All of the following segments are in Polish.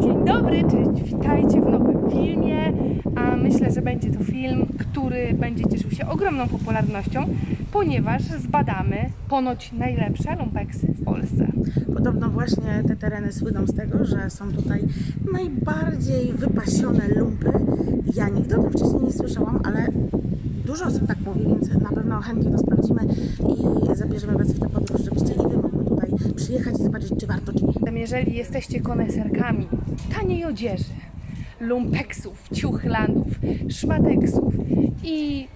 Dzień dobry, cześć, witajcie w nowym filmie. A myślę, że będzie to film, który będzie cieszył się ogromną popularnością, ponieważ zbadamy ponoć najlepsze lumpeksy w Polsce. Podobno właśnie te tereny słyną z tego, że są tutaj najbardziej wypasione lumpy. Ja nigdy o tym wcześniej nie słyszałam, ale dużo osób tak mówi, więc na pewno chętnie to sprawdzimy i zabierzemy Was w tę podróż, żebyście i Wy przyjechać i zobaczyć, czy warto, czy nie. Jeżeli jesteście koneserkami taniej odzieży, lumpeksów, ciuchlandów, szmateksów i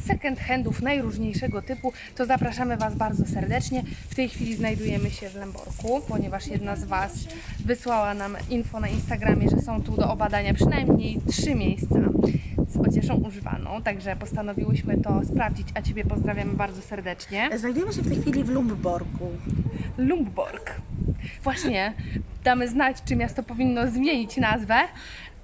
second handów najróżniejszego typu, to zapraszamy Was bardzo serdecznie. W tej chwili znajdujemy się w Lęborku, ponieważ jedna z Was wysłała nam info na Instagramie, że są tu do obadania przynajmniej trzy miejsca z odzieżą używaną, także postanowiłyśmy to sprawdzić, a Ciebie pozdrawiamy bardzo serdecznie. Znajdujemy się w tej chwili w Lumbborku. Lumbborg. Właśnie damy znać, czy miasto powinno zmienić nazwę.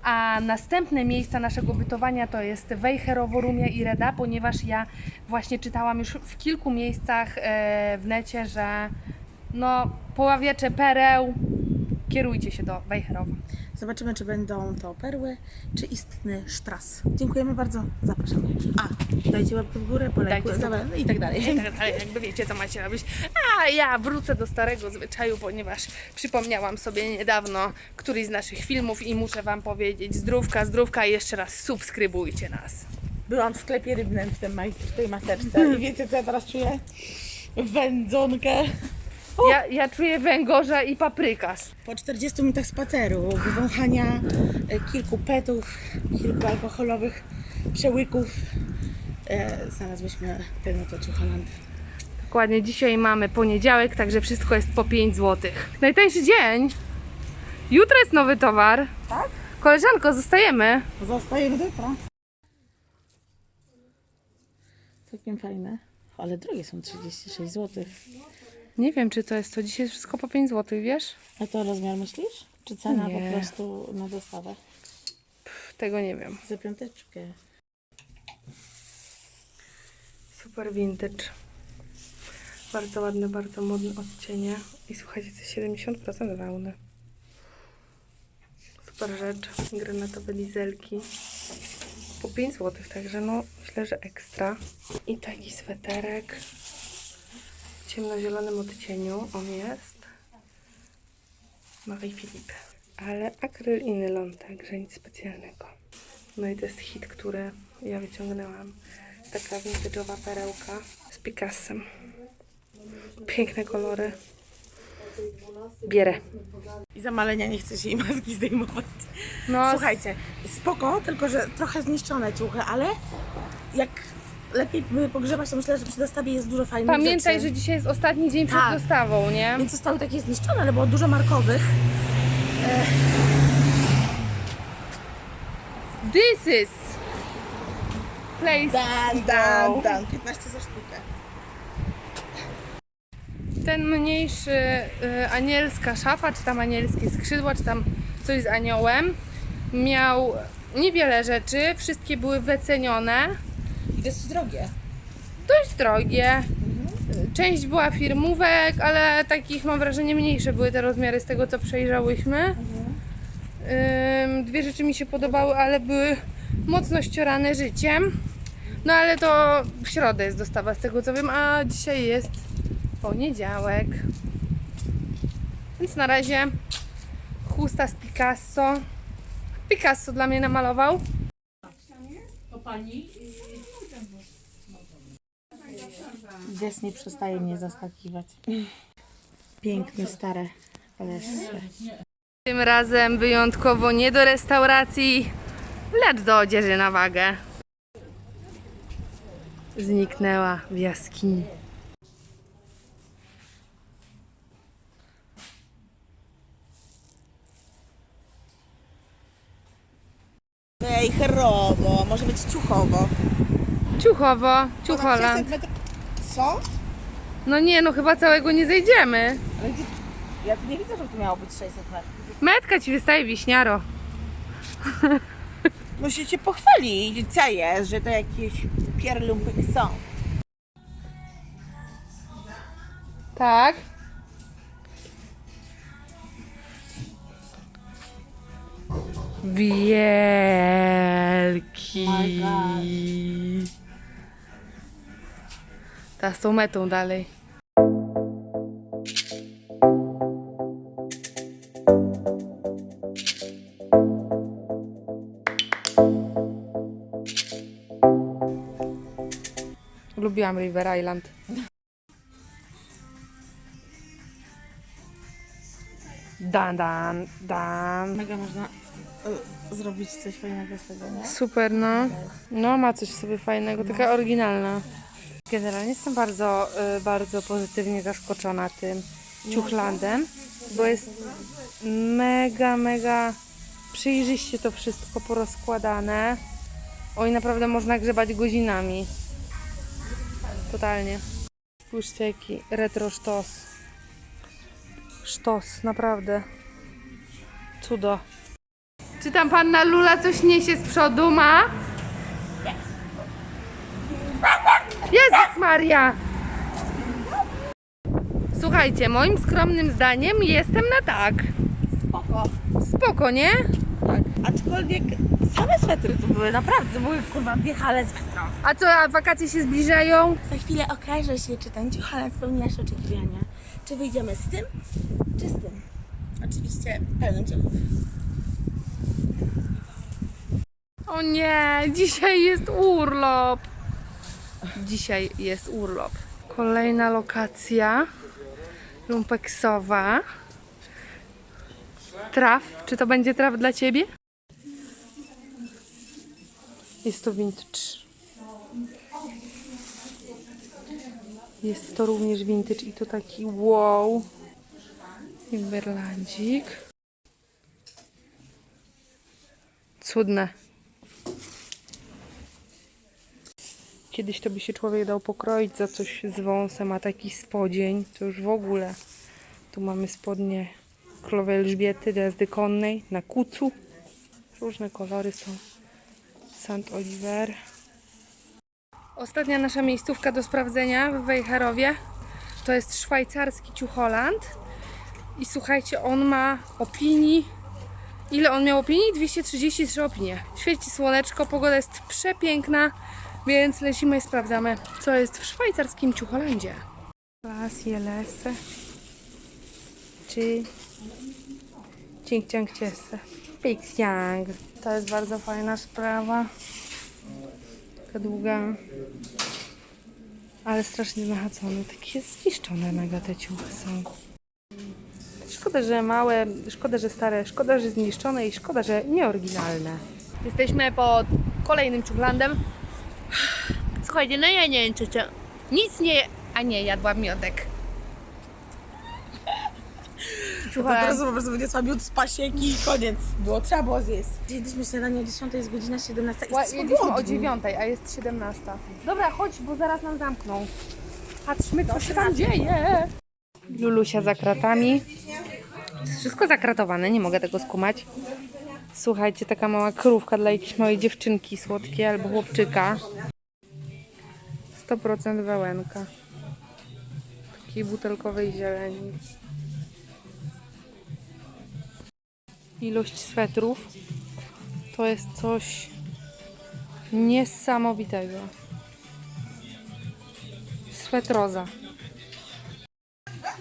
A następne miejsca naszego bytowania to jest Wejherowo, Rumia i Reda, ponieważ ja właśnie czytałam już w kilku miejscach e, w necie, że no, poławiecze pereł, kierujcie się do Wejherowa. Zobaczymy, czy będą to perły, czy istny sztras. Dziękujemy bardzo, zapraszamy. A, dajcie łapkę w górę, polajkujcie no i tak dalej. I tak dalej, jakby wiecie, co macie robić. A ja wrócę do starego zwyczaju, ponieważ przypomniałam sobie niedawno któryś z naszych filmów i muszę Wam powiedzieć zdrówka, zdrówka i jeszcze raz subskrybujcie nas. Byłam w sklepie rybnym w, tym, w tej maseczce i wiecie, co ja teraz czuję? Wędzonkę. Ja, ja czuję węgorza i paprykarz. Po 40 minutach spaceru, wywąchania e, kilku petów, kilku alkoholowych przełyków, e, znalazłyśmy ten oto Ciucholand. Dokładnie, dzisiaj mamy poniedziałek, także wszystko jest po 5 zł. Najtańszy dzień. Jutro jest nowy towar. Tak? Koleżanko, zostajemy. Zostajemy do jutra. Całkiem fajne, ale drogie są 36 zł. Nie wiem, czy to jest to. Dzisiaj jest wszystko po 5 zł, wiesz? A to rozmiar myślisz? Czy cena Nie. po prostu na dostawę? Pff, Tego nie wiem. Za piąteczkę. Super vintage. Bardzo ładne, bardzo modne odcienie. I słuchajcie, to jest 70% wełny. Super rzecz. Granatowe dizelki. Po 5 zł, także no myślę, że ekstra. I taki sweterek ciemnozielonym odcieniu. On jest Marie Philippe. Ale akryl i nylon, także nic specjalnego. No i to jest hit, który ja wyciągnęłam. Taka vintage'owa perełka z Picassem. Piękne kolory. Bierę. I za malenia nie chce się jej maski zdejmować. No, Słuchajcie, spoko, tylko że trochę zniszczone ciuchy, ale jak lepiej pogrzebać, to myślę, że przy dostawie jest dużo fajnych pamiętaj, rzeczy. że dzisiaj jest ostatni dzień przed Tak. dostawą, nie? Więc zostały takie zniszczone, ale było dużo markowych. This is place Dan, dan, dan. 15 za sztukę. Ten mniejszy y, anielska szafa, czy tam anielskie skrzydła, czy tam coś z aniołem, miał niewiele rzeczy, wszystkie były wycenione. I dosyć drogie. dość drogie. Część była firmówek, ale takich mam wrażenie mniejsze były te rozmiary z tego co przejrzałyśmy. Ym, Dwie rzeczy mi się podobały, ale były mocno ściorane życiem. No ale to w środę jest dostawa z tego co wiem, a dzisiaj jest poniedziałek. Więc na razie chusta z Picasso. Picasso dla mnie namalował. Dzies nie przestaje mnie zaskakiwać. Piękne, stare koleszcze. Tym razem wyjątkowo nie do restauracji, lecz do odzieży na wagę. Zniknęła w jaskini. Wejherowo, może być ciuchowo. Ciuchowo, ciucholand. 600 metrów. Co? No nie, no chyba całego nie zejdziemy. Ale gdzie... Ja tu nie widzę, że tu miało być 600 metrów. Metka ci wystaje wiśniaro. Musicie pochwalić, co jest, że to jakieś pierlumpy są. Tak. Wielki. Teraz tą metą dalej. Lubiłam River Island. Dan, dan, dan. Mega można y, zrobić coś fajnego z tego, nie? Super, no. No, ma coś w sobie fajnego, taka oryginalna. Generalnie jestem bardzo, y, bardzo pozytywnie zaskoczona tym ciuchlandem, bo jest mega, mega przejrzyście to wszystko porozkładane. Oj, naprawdę można grzebać godzinami. Totalnie. Spójrzcie, jaki retro sztos. Sztos, naprawdę. Cudo. Czy tam panna Lula coś niesie z przodu, ma? Jezus Maria! Słuchajcie, moim skromnym zdaniem jestem na tak. Spoko. Spoko, nie? Tak. Aczkolwiek same swetry tu były, naprawdę, były kurwa wiechale swetro. A co, a wakacje się zbliżają? Za chwilę okaże się, czy ten ciuchale spełni nasze oczekiwania. Czy wyjdziemy z tym, czy z tym. Oczywiście pełnym ciuchów. O nie, dzisiaj jest urlop. Dzisiaj jest urlop. Kolejna lokacja lumpeksowa. Traf. Czy to będzie traf dla ciebie? Jest to vintage. Jest to również vintage i to taki wow. Timberlandzik. Cudne. Kiedyś to by się człowiek dał pokroić za coś z wąsem, a taki spodzień to już w ogóle. Tu mamy spodnie królowej Elżbiety, jazdy konnej na kucu. Różne kolory są. Sant Oliver. Ostatnia nasza miejscówka do sprawdzenia w Wejherowie to jest szwajcarski ciucholand. I słuchajcie, on ma opinii. Ile on miał opinii? 233 opinie. Świeci słoneczko, pogoda jest przepiękna, więc lecimy i sprawdzamy, co jest w szwajcarskim ciucholandzie. Las jelese. Czy Cink ciang ciese. Pixiang. To jest bardzo fajna sprawa. Taka długa. Ale strasznie zachacone. Takie zniszczone mega te ciuchy są. Szkoda, że małe, szkoda, że stare, szkoda, że zniszczone i szkoda, że nieoryginalne. Jesteśmy pod kolejnym ciuchlandem. Słuchajcie, no ja nie wiem, czy to nic nie... A nie, jadłam miodek. To teraz po prostu będzie trzeba miód z pasieki i koniec. Było, trzeba było zjeść. Jedliśmy śniadanie o 10, jest godzina 17 i Ła- Jedliśmy o głodni. 9, a jest 17. Dobra, chodź, bo zaraz nam zamkną. Patrzmy, co się tam dzieje. Lulusia za kratami. Wszystko zakratowane, nie mogę tego skumać. Słuchajcie, taka mała krówka dla jakiejś małej dziewczynki słodkiej albo chłopczyka. 100% wełenka. Takiej butelkowej zieleni. Ilość swetrów to jest coś niesamowitego. Swetroza.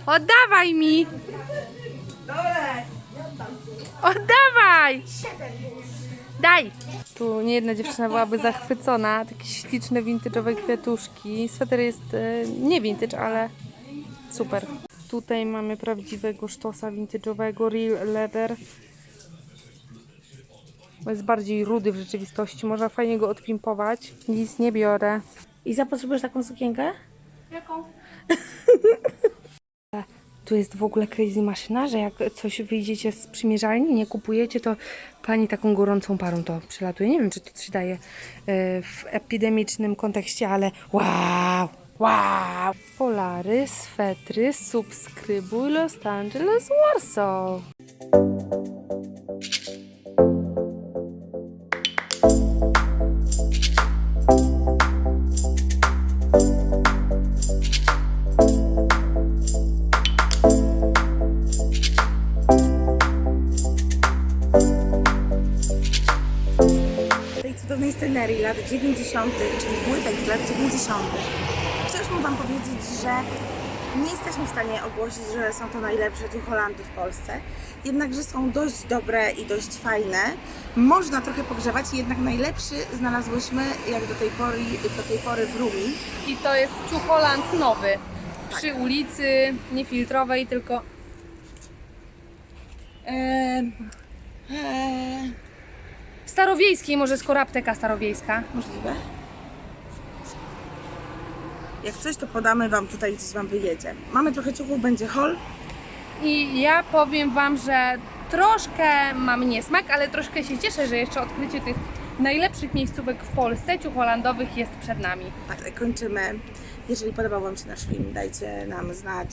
Oddawaj mi! Oddawaj! Daj! Tu niejedna dziewczyna byłaby zachwycona. Takie śliczne, vintage'owe kwiatuszki. Sweter jest e, nie vintage, ale super. Tutaj mamy prawdziwego sztosa vintage'owego, real leather. Bo jest bardziej rudy w rzeczywistości. Można fajnie go odpimpować. Nic nie biorę. Iza, potrzebujesz taką sukienkę? Jaką? Tu jest w ogóle crazy maszyna, że jak coś wyjdziecie z przymierzalni, nie kupujecie, to pani taką gorącą parą to przelatuje. Nie wiem, czy to się daje e, w epidemicznym kontekście, ale wow! Wow! Polary, swetry, subskrybuj Los Angeles, Warsaw. Lat 90., czyli płytek z lat 90., chcieliśmy Wam powiedzieć, że nie jesteśmy w stanie ogłosić, że są to najlepsze Holandy w Polsce, jednakże są dość dobre i dość fajne. Można trochę pogrzewać, jednak najlepszy znalazłyśmy jak do tej pory, do tej pory w Rumi. I to jest Ciucholand nowy. Przy ulicy, nie filtrowej, tylko Eee, eee, starowiejskiej, może skoro apteka starowiejska. możliwe? Jak coś, to podamy Wam tutaj, gdzieś Wam wyjedzie. Mamy trochę ciuchów, będzie hol. I ja powiem Wam, że troszkę mam niesmak, ale troszkę się cieszę, że jeszcze odkrycie tych najlepszych miejscówek w Polsce, ciucholandowych, jest przed nami. Tak, kończymy. Jeżeli podobał Wam się nasz film, dajcie nam znać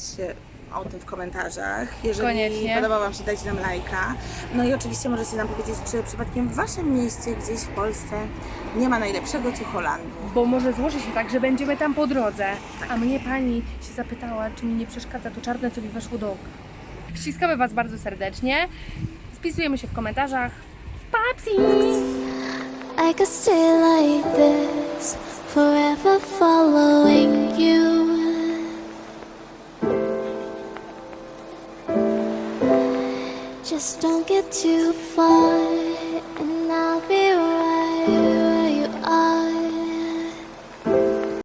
o tym w komentarzach. Jeżeli Koniecznie. podobał Wam się, dajcie nam lajka. No i oczywiście możecie nam powiedzieć, czy przypadkiem w Waszym mieście, gdzieś w Polsce, nie ma najlepszego ciucholandu. Bo może złoży się tak, że będziemy tam po drodze. A mnie pani się zapytała, czy mi nie przeszkadza to czarne, co mi weszło do oka. Ściskamy Was bardzo serdecznie. Spisujemy się w komentarzach. Papsi! I could stay like this, forever following you. Just don't get too far